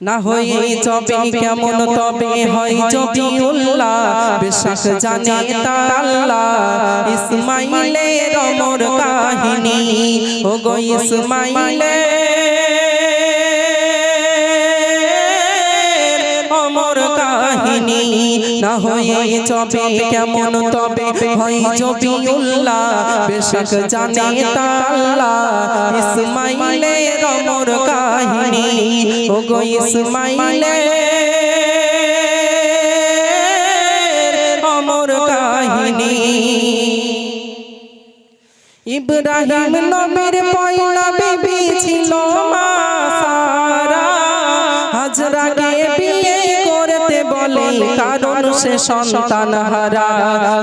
না হয়ে চবে কেমন তবে হয় চবি উল্লাহ বেশাক জানে তা আল্লাহ ইসমাইলের অমর কাহিনী। ও গো ইসমাইলের অমর কাহিনী। না হয়ে চবে কেমন তবে হয় চবি উল্লাহ বেশাক জানে তা আল্লাহ অমর কাহিনী। ও গো ইসমাইলে অমর কাহিনী। ইব্রাহিম নবীর পয়লা সে সন্তান হারা।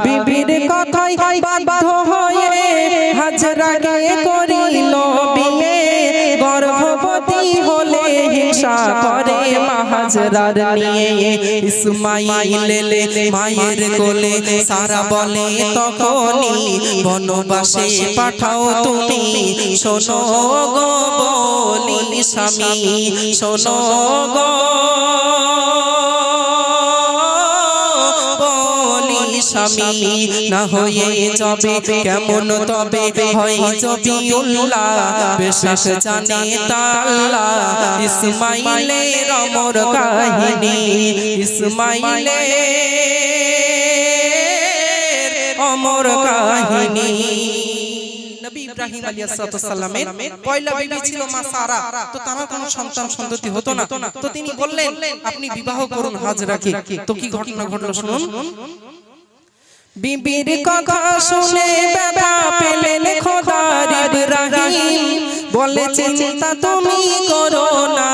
বিবির কথাই বাধ্য হয়ে হাজরাকে করিল বিয়ে। গর্ভবতী হলে হিংসা করে মাহাজরার নিয়ে। ইসমাইল মায়ের কোলে সারা বলে তখনই বনবাসে পাঠাও তুমি। শোনো গো বলি স্বামী শোনো গো। স্বামী, না হয়ে যাবে, কেমন তবে হয় যদি বেশাস জানে তাল্লা ইসমাইলের কাহিনী, ইসমাইলের অমর কাহিনী। তো তার সন্তান সন্ততি হতো না। তো তিনি বললেন, আপনি বিবাহ করুন হাজরাকে। তো কি ঘটনা ঘটলো শুনুন? বিবির কথা শুনে ব্যথা পেলেন খোদার ইব্রাহিম। বলে, চিন্তা তুমি করো না।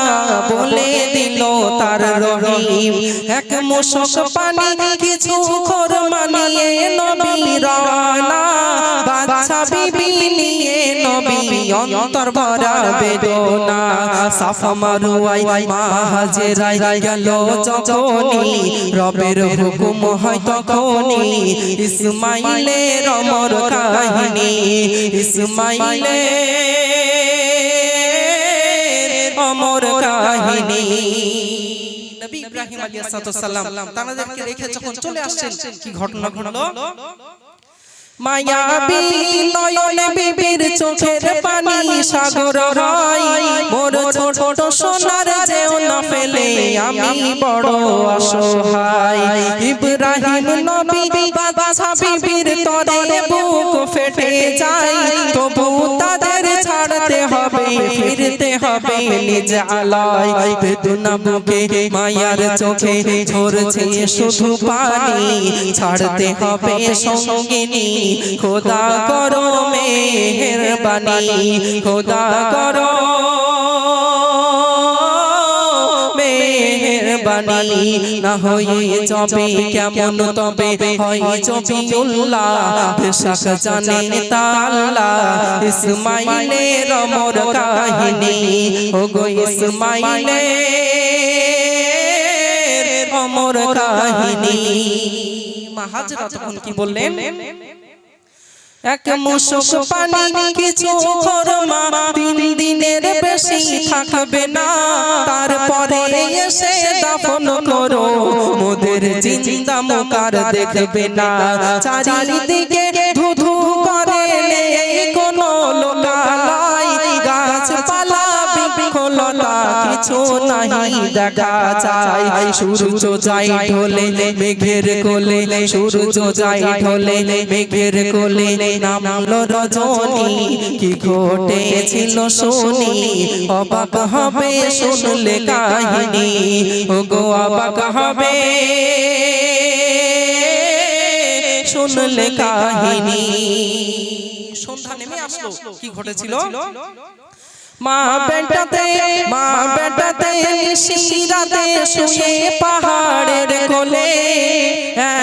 বলে দিল তার রহিম। এক মুশক পানি কিছু অন্তর ভরা বেদনা, সাফা মারুয়াই মা হাজেরাই গেল যখনই। রবের হুকুম হয় তখনই। ইসমাইলের অমর কাহিনী, ইসমাইলের অমর কাহিনী। নবী ইব্রাহিম আলাইহিস সালাম তাদেরকে রেখে যখন চলে আসছেন, কি ঘটনা ঘটলো? মায়াবী নয়ন বিবির চোখের পানি সাগর হয়। মোর ছোট সোনার যেও না ফেলে আমি বড় অসহায়। ইব্রাহিম নবী বাদশা বিবির ফিরতে হবে নিজ আলাই বেদনা বুকে মায়ার চোখে ঝরছে শুধু পানি ছাড়তে হবে সঙ্গিনী খোদা করো মেহরবানি খোদা করো মেহরবানি না হয়ে যাবে, কেমন তবে হয় চবি উল্লাহ বেশাক জানে তাল্লা ইসমাইলের অমর কাহিনী। ও গো ইসমাইলের অমর কাহিনী। মাহাজরা তখন কি বললেন? এক মুশক পানি কিছু খরমা তিন দিনের বেশি থাকবে না। তারপরে এসে দাফন করো। মোদের জিন্দা মোকার দেখবে না। চারিদিকে ধুধু করে কিছু নাই দেখা যায়। সূর্য যাই ঢোলে মেঘের কোলে সূর্য যাই ঢোলে মেঘের কোলে নামলো রজনী, কি ঘটেছিল শুনি? অবাক হবে শুনলে কাহিনী। ও গো অবাক হবে শুনলে কাহিনী। সন্ধ্যা নেমে আসলো। কি ঘটেছিল? মা বেটাতে মা বেটাতে শিরাতে শুয়ে পাহাড়ের কোলে।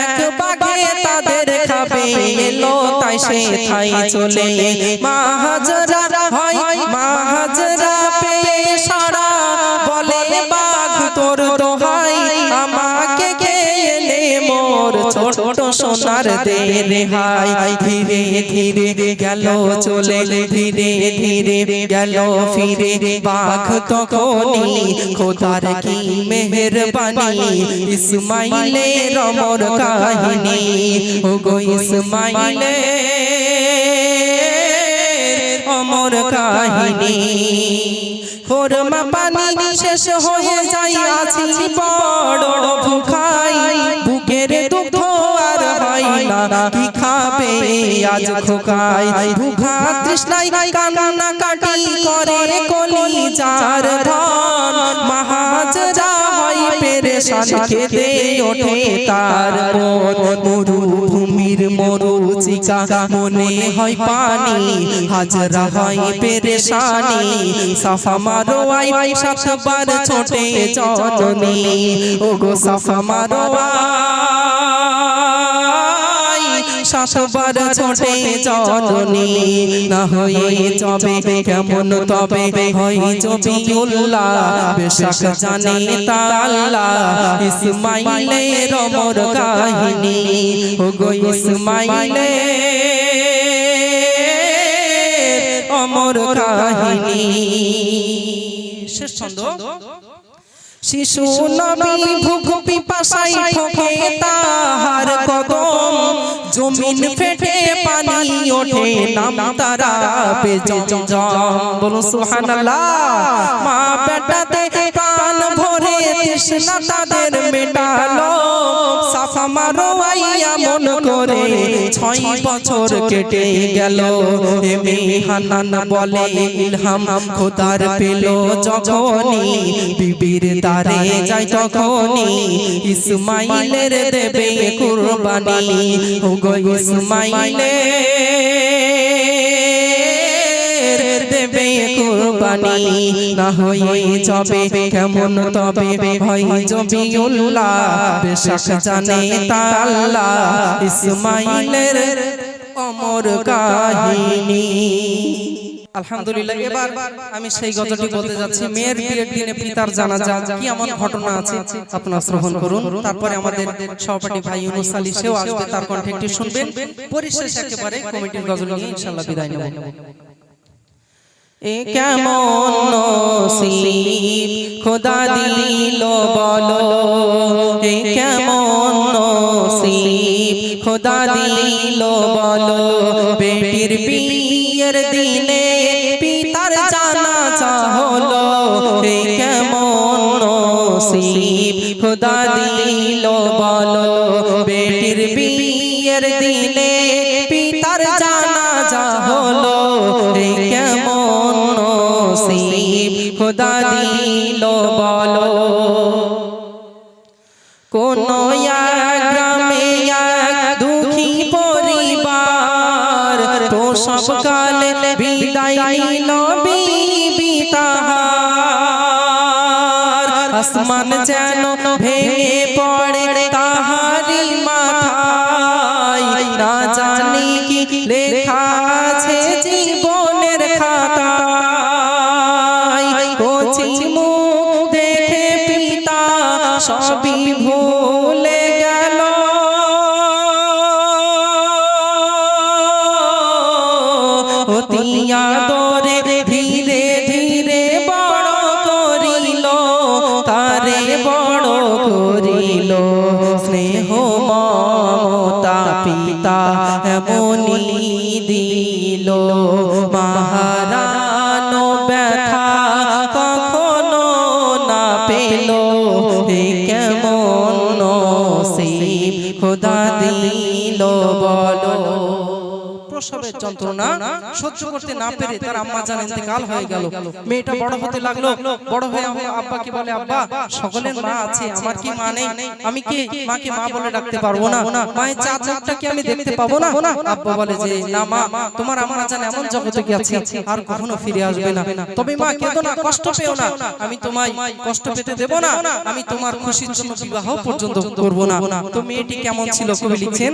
এক বাগে তাদের খাবে এলো তাই সে থাই চলে। মা হাজরা হয় মা হাজরা ছোট সোনার দে রেহাই ধীরে ধীরে গেল, চলে ধীরে ধীরে গেল, ফিরে বাঘ তখনই খোদার কি মেহেরবানি? ইসমাইলের অমর কাহিনী। ও গো ইসমাইলের অমর কাহিনী। ফোরমা পানি শেষ হয়ে যাই আছি বড় ভুখাই। কি খাবে? আজ খোকাই ভুখা তৃষ্ণাই কান্না কাটি করে কলি যার ধন। মহাজরা হয় পেরেশান খেতে ওঠে তার মরুভূমির মরুচিকা মনে হয় পানি। হাজরা হয় পেরেশানি। সাফা মারো আই সাতবার ছোটে জননী ও সাফা মারো আই সাতবার ছোটে জননী না হয়ে যাবে কেমন তবে হয় জবি উল্লাহ বেশক জানে তা আল্লাহ ইসমাইলের অমর কাহিনী। ও গো ইসমাইলের অমর কাহিনী। শেষ ছন্দ। শিশু নবী ভুক পিপাসাই ঠোকে তাহার কদম। জমিন ফেটে পানি ওঠে, নাম তারা পে জম জম বলো সুবহানাল্লাহ, মা বেটাতে প্রাণ ভরে তৃষ্ণা তাদের মেটালো। সাফা করে ছয় বছর কেটে গেল। এমে হানান বলে ইলহাম খোদার পেল। যখনই বিবির দারে যাই তখনই ইসমাইলের দেবে কুরবানি। ও গো ইসমাইলের দেবে কুরবানি। না হয়ে যাবে কেমন তবে? হয় বেশক জানে তা আল্লাহ ইসমাইলের অমর কাহিনী। আলহামদুলিল্লাহ এবার আমি সেই গজলটি বলতে যাচ্ছি। মেয়ের বিয়ের দিনে পিতার জানাজা। কি এমন ঘটনা আছে। আপনারা শ্রবণ করুন। তারপরে আমাদের সহপাঠী ভাই ইউনুস আলী সেও আসবে। তার কণ্ঠে একটি শুনবেন। পরিশেষ একেবারে কমিটির গজল নিয়ে ইনশাআল্লাহ বিদায় নেব। এ কেমন নসিব? খোদা দিল বলো এ কেমন নসিব? খোদা দিল বলো বেটির বিয়ের দিনে পিতার জানাজা হলো এ কেমন নসিব? খোদা দিল যেন ভেঙে পড়ে তাহারি মাথায়। না জানি কি লেখা আছে জীবনের প্রসবের যন্ত্রণা সহ্য করতে না পেরে তার আম্মা জান ইন্তেকাল হয়ে গেল। মেয়েটা বড় হতে লাগল বড় হয়ে আমার আব্বা কি বলে আব্বা সকলের মা আছে আমার কি মা নেই? আমি কি মাকে মা বলে ডাকতে পারব না? মায়ের চার মুখটা কি আমি দেখতে পাবো না? আব্বা বলে যে না মা তোমার আম্মা জান এমন জগতে গেছে আর কখনো ফিরে আসবে না। তবে মা কেঁদো না কষ্ট পেও না। আমি তোমায় কষ্ট পেতে দেব না। আমি তোমার খুশির জন্য বিবাহ পর্যন্ত করব না। তো মেয়েটি কেমন ছিল কবি লিখছেন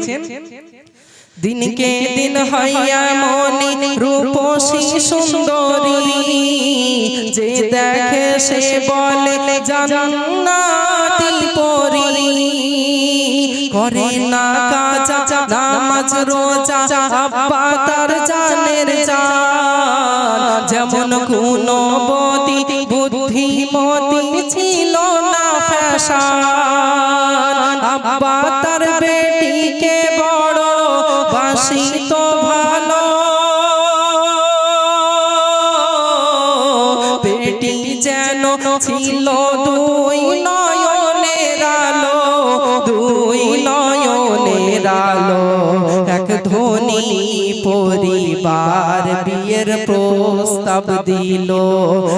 দিনকে দিন হইয়া মনি রূপসী সুন্দরী। যে দেখে সে বলে জান্নাতি পরি। করে না কাজা রোজা। আব্বা তার জানের জান। যেমন গুণবতী আলো এক ধনী পরিবার বিয়ের প্রস্তাব দিল।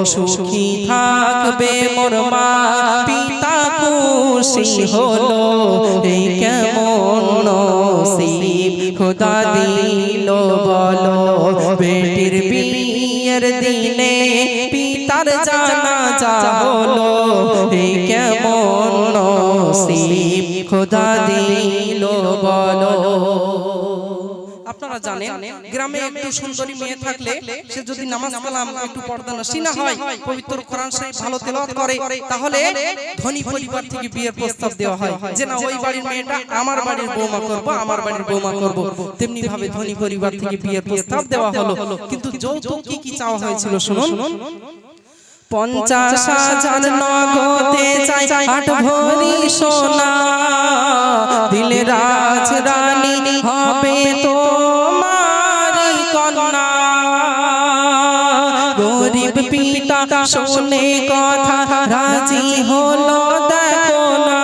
সুখী থাকবে মোর মা, পিতা খুশি হলো। এই কেমন নসিব খোদা দিল বলো। বেটির বিয়ের দিনে পিতার জানা যা হলো। এই কেমন নসিব খোদা দিল বলো। আপনারা জানেন গ্রামে একটু সুন্দরী মেয়ে থাকলে সে যদি নামাজ কালাম একটু পর্দা নসিনা হয় পবিত্র কোরআন শরীফ ভালো তেলাওয়াত করে তাহলে ধনী পরিবার থেকে বিয়ের প্রস্তাব দেওয়া হয় যে না ওই বাড়ির মেয়েটা আমার বাড়ির বৌমা করব আমার বাড়ির বৌমা করব। তেমনি ভাবে ধনী পরিবার থেকে বিয়ের প্রস্তাব দেওয়া হলো। কিন্তু যৌতুক কি কি চাওয়া হয়েছিল শুনুন। পঞ্চাশ হাজার নগদে চাই, আট ভরি সোনা। দিলে রাজ রানী হবে কন্যা। গরিব পিতা শুনে কথা, রাজি হলো দেখো না।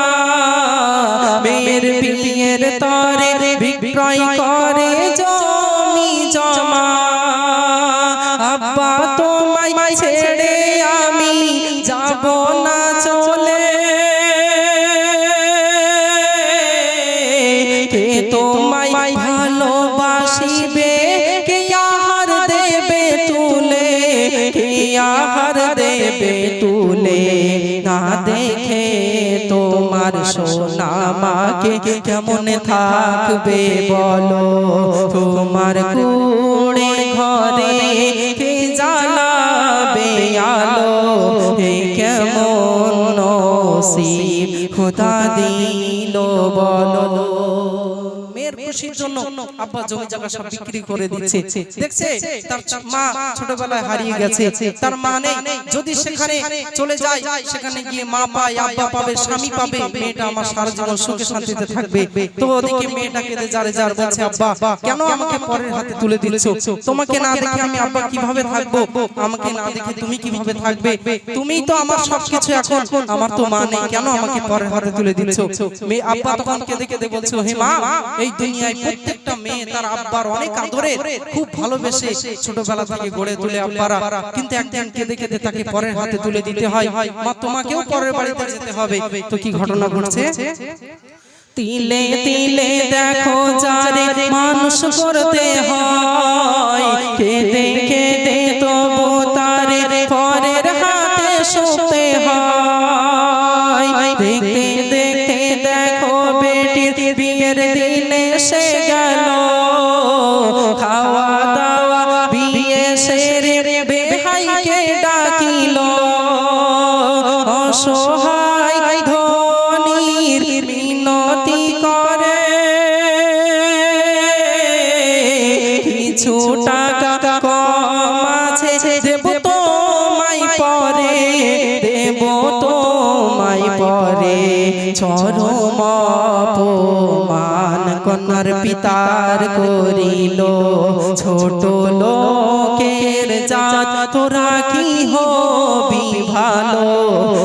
মেয়ের বিয়ের তরে বিক্রয় করে মাকে কেমন থাকবে বলো? তোমার কুড়ে ঘরে কে জ্বালাবে আলো? হে কেমন নসিব? খোদা দিল বলো। খুশির জন্য আব্বা জমি জায়গা সব বিক্রি করে দিচ্ছে দেখছে তার মা ছোটবেলায় হারিয়ে গেছে। তার মা নেই। যদি সেখানে চলে যায় সেখানে গিয়ে মা পায় আব্বা পাবে স্বামী পাবে মেয়েটা আমার সারা জীবন সুখে শান্তিতে থাকবে। তো ওদিকে মেয়েটা কেঁদে যারে যার বলছে আব্বা কেন আমাকে পরের হাতে তুলে দিচ্ছ? তোমাকে না দেখে আমি আব্বা কীভাবে থাকব? আমাকে না দেখে তুমি কীভাবে থাকবে? তুমি তো আমার সবকিছু এখন। আমার তো মা নেই কেন আমাকে পরের হাতে তুলে দিচ্ছ মেয়ে আব্বা তখন কেঁদে কেঁদে বলছে হে মা এই দুনিয়ায় প্রত্যেকটা মেয়ে তার আব্বার অনেক আদরে খুব ভালোবেসে ছোটবেলা থেকে গড়ে তুলে আব্বারা। কিন্তু একদিন কেঁদে কেঁদে তাকে পরের হাতে তুলে দিতে হয়। মা, তোমাকেও পরের বাড়িতে যেতে হবে। তো কি ঘটনা ঘটছে? তিলে তিলে দেখো যারে মানুষ করতে হয়। কেঁদে চরম অপমান কন্যার পিতার করিল। ছোট লোকের জাত, তোরা কি হবি ভালো?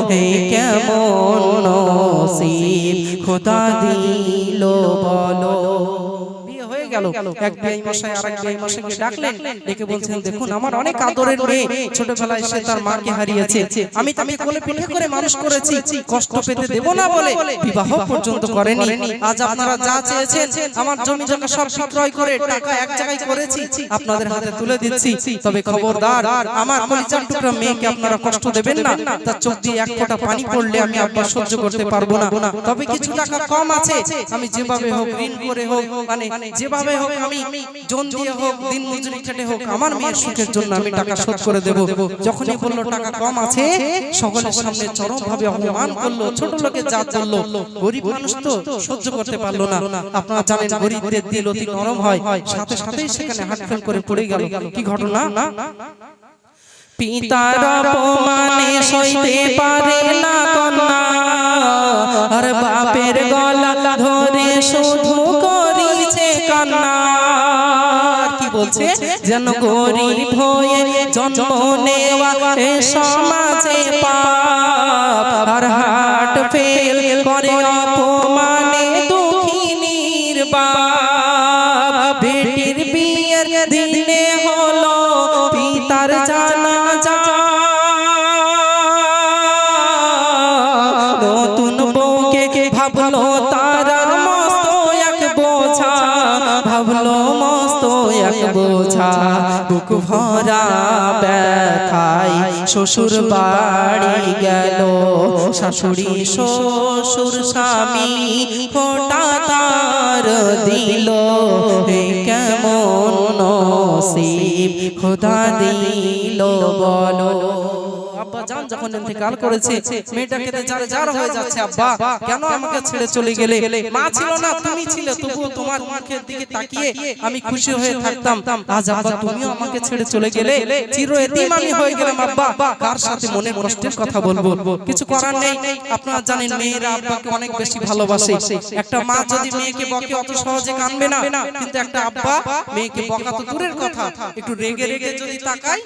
হে কেমন নসিব, খোদা দিল বলো। গেল। এক বিআই মশাই আর এক বিআই মশাইকে ডাকলেন। ডেকে বলছেন দেখুন আমার অনেক আদরের মেয়ে ছোটবেলায় সে তার মাকে হারিয়েছে। আমি তাকে কোলে পিঠে করে মানুষ করেছি কষ্ট পেতে দেব না বলে বিবাহ পর্যন্ত করেনি। আজ আপনারা যা চেয়েছেন আমার জমি জায়গা সব বিক্রয় করে টাকা এক জায়গায় করেছি আপনাদের হাতে তুলে দিচ্ছি। তবে খবরদার আমার কলিজার টুকরা মেয়েকে আপনারা কষ্ট দেবেন না? তার চোখ দিয়ে এক ফোঁটা পানি পড়লে আমি আব্বা সহ্য করতে পারব না তবে কিছু টাকা কম আছে আমি যেভাবে হোক ঋণ করে হোক মানে যেভাবে যেভাবে হোক আমি জন দিয়ে হোক, দিন মজুরি খেটে হোক, আমার মেয়ের সুখের জন্য আমি টাকা শোধ করে দেব। যখনই বলল টাকা কম আছে, সকলের সামনে চরম ভাবে অপমান করল, ছোট লোকের জাত বলল, গরিব মানুষ তো সহ্য করতে পারল না। আপনারা জানেন গরিবদের দিল অতি নরম হয়, সাথে সাথেই সেখানে হাটফেল করে পড়ে গেল। কি ঘটনা? পিতার অপমানে সইতে পারে না কন্যা, আর বাপের গলা ধরে শুধু করিছে কান্না আর কি বলছে? যেন গরিব হয়ে জন্ম নেওয়া এ সমাজে পাপ। আর হাট ফেল করে অপমানে ব্যথায় শ্বশুর বাড়ি গেল। শাশুড়ি, শ্বশুর স্বামী ফোটা তার দিল। কেমন নসিব, খোদা দিল বলো। আব্বা জান যখন ইন্তেকাল করেছে যার যার হয়ে যাচ্ছে আব্বা কেন আমাকে ছেড়ে চলে গেলে? মা ছিল না তুমি ছিলে তোমার মুখের দিকে তাকিয়ে আমি খুশি হয়ে থাকতাম। আজ আব্বা তুমিও আমাকে ছেড়ে চলে গেলে? চির এতিম আমি হয়ে গেলাম আব্বা। কার সাথে মনের কষ্টের কথা বলব? কিছু করার নেই। আপনারা জানেন মেয়েরা আব্বাকে অনেক বেশি ভালোবাসে। একটা মা যদি মেয়েকে বকে অত সহজে কানবে না কিন্তু একটা আব্বা মেয়েকে বকা তো দূরের কথা একটু রেগে রেগে যদি তাকায়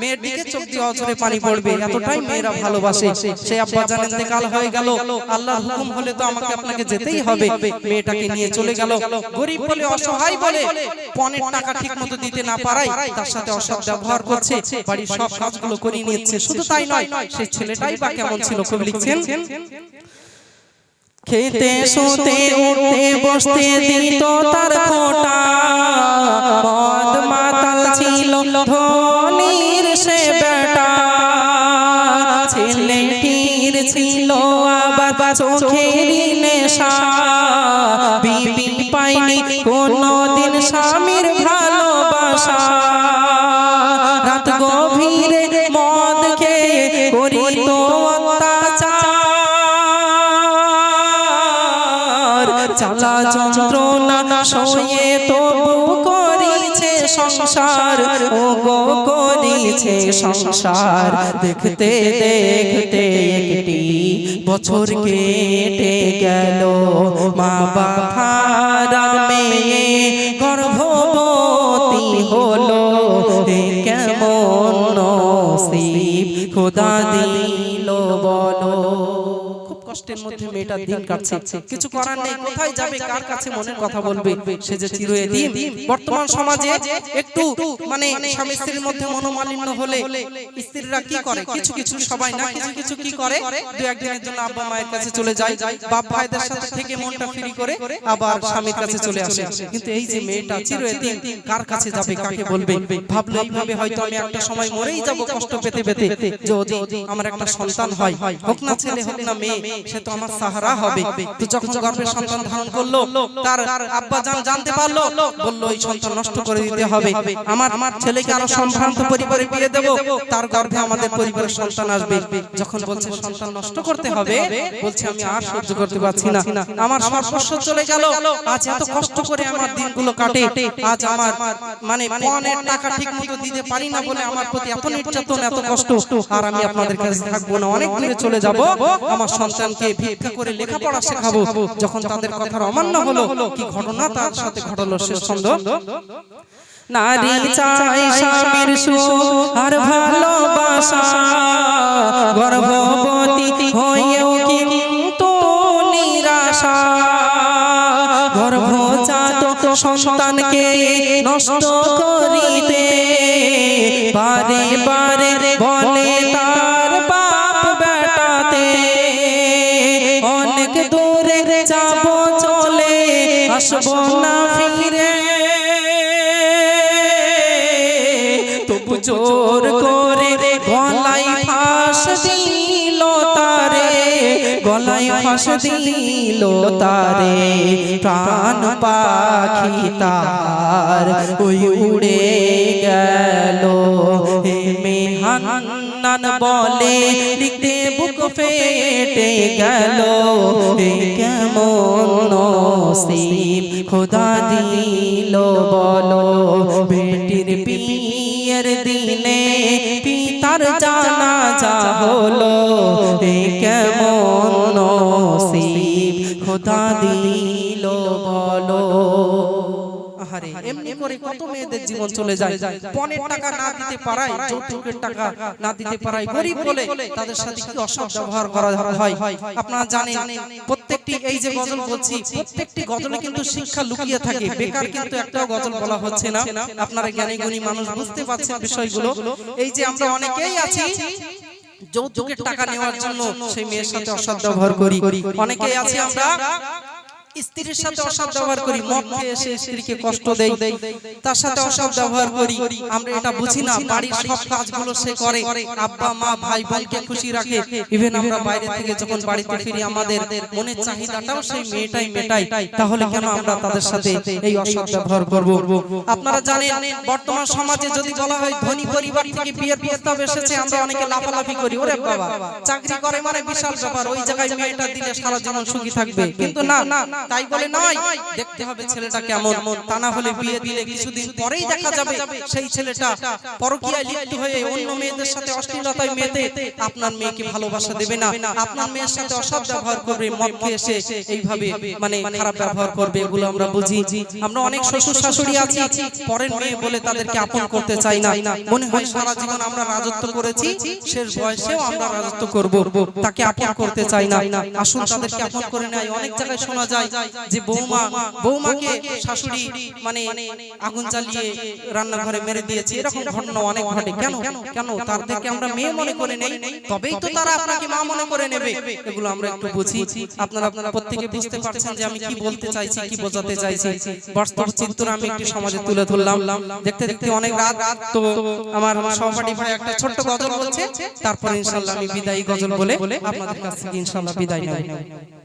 মেয়ের দিকে চোখ দিয়ে অঝরে পানি পড়বে এতটাই মেয়েরা ভালোবাসে। সেই আব্বা জানেন কাল হয়ে গেল আল্লাহর হুকুম হলে তো আমাকে আপনাকে যেতেই হবে। মেয়েটাকে নিয়ে চলে গেল। গরিব বলে অসহায় বলে পনেরো টাকা ঠিক মতো দিতে না পারায় তার সাথে অসৎ ব্যবহার করছে। বাড়ির সব কাজগুলো করে নিচ্ছে শুধু তাই নয় সেই ছেলেটাই বা কেমন ছিল কবি লিখছেন? খেতে শুতে উঠতে বসতে দিত তার ফোটা মদ মাতাল ছিল চালা যন্ত্রণা সয়ে তবু করিছে সংসার। ও গো করিছে সংসার। দেখতে দেখতে একটি বছর কেটে গেল। মা বাবার মেয়ে গর্ভবতী হলো। কেমন নসিব? খোদা দিল বলো। কষ্টের মধ্যে মেয়েটা দিন কাটছে। কিছু করার নেই। কোথায় যাবে? কার কাছে মনের কথা বলবে? সে যে চিরদিন বর্তমান সমাজে একটু মানে স্বামী স্ত্রীর মধ্যে মনোমালিন্য হলে স্ত্রীরা কি করে? কিছু কিছু সবাই না কিছু কিছু কি করে? দু একদিনের জন্য আব্বা মায়ের কাছে চলে যায়। বাপ ভাইদের সাথে থেকে মনটা ফ্রি করে আবার স্বামীর কাছে চলে আসে। কিন্তু এই যে মেয়েটা চিরদিন কার কাছে যাবে কাকে বলবে? ভাবলো এইভাবে হয়তো আমি একটা সময় মরেই যাব কষ্ট পেতে পেতে যদি আমার একটা সন্তান হয় হোক না ছেলে হোক না মেয়ে সে তো আমার সাহারা হবে। তো যখন গর্ভের সন্তান ধারণ করল তার আব্বা জান জানতে পারল বলল এই সন্তান নষ্ট করে দিতে হবে। আমার আমার ছেলেকে আরও সম্ভ্রান্ত পরিবারে বিয়ে দেব। তার গর্ভে আমাদের পরিবারের সন্তান আসবে। যখন বলছে সন্তান নষ্ট করতে হবে বলছে আমি আর সহ্য করতে পারছি না আমার সর্বস্ব চলে গেল আজ এত কষ্ট করে আমার দিনগুলো কাটে আজ আমার মানে পনেরো টাকা ঠিক মতো দিতে পারি না বলে আমার প্রতি এত নির্যাতন এত কষ্ট আর আমি আপনাদের কাছে থাকব না অনেক দূরে চলে যাব আমার সন্তানকে ভিক্ষা করে লেখাপড়া শেখাবো। যখন তাদের কথার অমান্য হলো কি ঘটনা তার সাথে ঘটলো শেষ ছন্দ? নারী চাই স্বামীর সুখ আর ভালোবাসা। গর্ভবতী হয়েও কিন্তু নিরাশা। গর্ভজাত সন্তানকে নষ্ট করিতে বারে অনেক দূরে যাব, চলে আসব না ফিরে। তবু জোর করে গলায় ফাঁস দিল তারে, গলায় ফাঁস দিল তারে, প্রাণ পাখি তার, ওই উড়ে গেল হে মেহান্নান বলে, লিখতে বুক ফেটে গেল। কেমন নসিব খোদা দিল বলো। বেটির বিয়ের দিনে পিতার জানা যা হলো কেমন নসিব খোদা দিল বলো। আহারে এমনি করে কত মেয়েদের জীবন চলে যায়? পনেরো টাকা না দিতে পারায় যৌতুকের টাকা না দিতে পারায়। গরিব বলে তাদের সাথে কি অসৎ ব্যবহার করা হয়? আপনারা জানেন প্রত্যেকটি এই যে গজল বলছি প্রত্যেকটি গজলে কিন্তু শিক্ষা লুকিয়ে থাকে বেকার কিন্তু একটাও গজল বলা হচ্ছে না। আপনারা জ্ঞানী গুণী মানুষ বুঝতে পারছেন বিষয়গুলো। এই যে আমরা অনেকেই আছি যৌতুকের টাকা নেওয়ার জন্য সেই মেয়ের সাথে অসৎ ব্যবহার করি। অনেকেই আছি আমরা স্ত্রীর সাথে অসৎ ব্যবহার করি মদ খেয়ে এসে স্ত্রীকে কষ্ট দেই। তার সাথে অসৎ ব্যবহার করি আমরা এটা বুঝি না বাড়ির সব কাজগুলো সে করে। আব্বা মা ভাই বোনকে খুশি রাখে। ইভেন আমরা বাইরে থেকে যখন বাড়িতে ফিরি আমাদের মনের চাহিদাটাও সেই মেয়েটাই মেটাই তাহলে কেন আমরা তাদের সাথে এই অসৎ ব্যবহার করব? আপনারা জানেন বর্তমান সমাজে যদি বলা হয় ধনী পরিবার থেকে বিয়ের প্রস্তাব এসেছে আমরা অনেকে লাফালাফি করি। ওরে বাবা চাকরি করে মানে বিশাল ব্যাপার। ওই জায়গায় মেয়েটা দিলে সারা জীবন সুখী থাকবে কিন্তু না না তাই বলে নয় দেখতে হবে ছেলেটা কেমন। তা না হলে বিয়ে দিলে কিছুদিন পরেই দেখা যাবে সেই ছেলেটা পরকীয়ায় লিপ্ত হয়ে অন্য মেয়েদের সাথে অশ্লীলতায় মেতে আপনার মেয়েকে ভালোবাসা দেবে না। আপনার মেয়ের সাথে অসৎ ব্যবহার করবে মদ খেয়ে এসে এইভাবে মানে খারাপ ব্যবহার করবে এগুলো আমরা বুঝি। আমরা অনেক শ্বশুর শাশুড়ি আছি পরের মেয়ে বলে তাদেরকে আপন করতে চাই না। মনে হয় সারা জীবন আমরা রাজত্ব করেছি শেষ বয়সেও আমরা রাজত্ব করব তাকে আপন করতে চাই না আসুন তাদেরকে আপন করে নেয় অনেক জায়গায় শোনা যায় যে বৌমা বৌমাকে শাশুড়ি মানে আগুন জ্বালিয়ে রান্নাঘরে মেরে দিয়েছে। এরকম ঘটনা অনেক ঘটে। কেন? কেন? তাদেরকে আমরা মেয়ে মনে করে নেই। তবেই তো তারা আপনাকে মা মনে করে নেবে। এগুলো আমরা একটু বুঝি। আপনারা আপনারা প্রত্যেকে বুঝতে পারছেন যে আমি কি বলতে চাইছি কি বোঝাতে চাইছি। বাস্তব চিত্র আমি একটু সমাজে তুলে ধরলাম। দেখতে দেখতে অনেক রাত। তো আমার সহপাঠী ভাই একটা ছোট্ট গজল বলছে। তারপর ইনশাল্লাহ আমি বিদায়ী গজল বলে আপনাদের কাছ থেকে বিদায় নেব।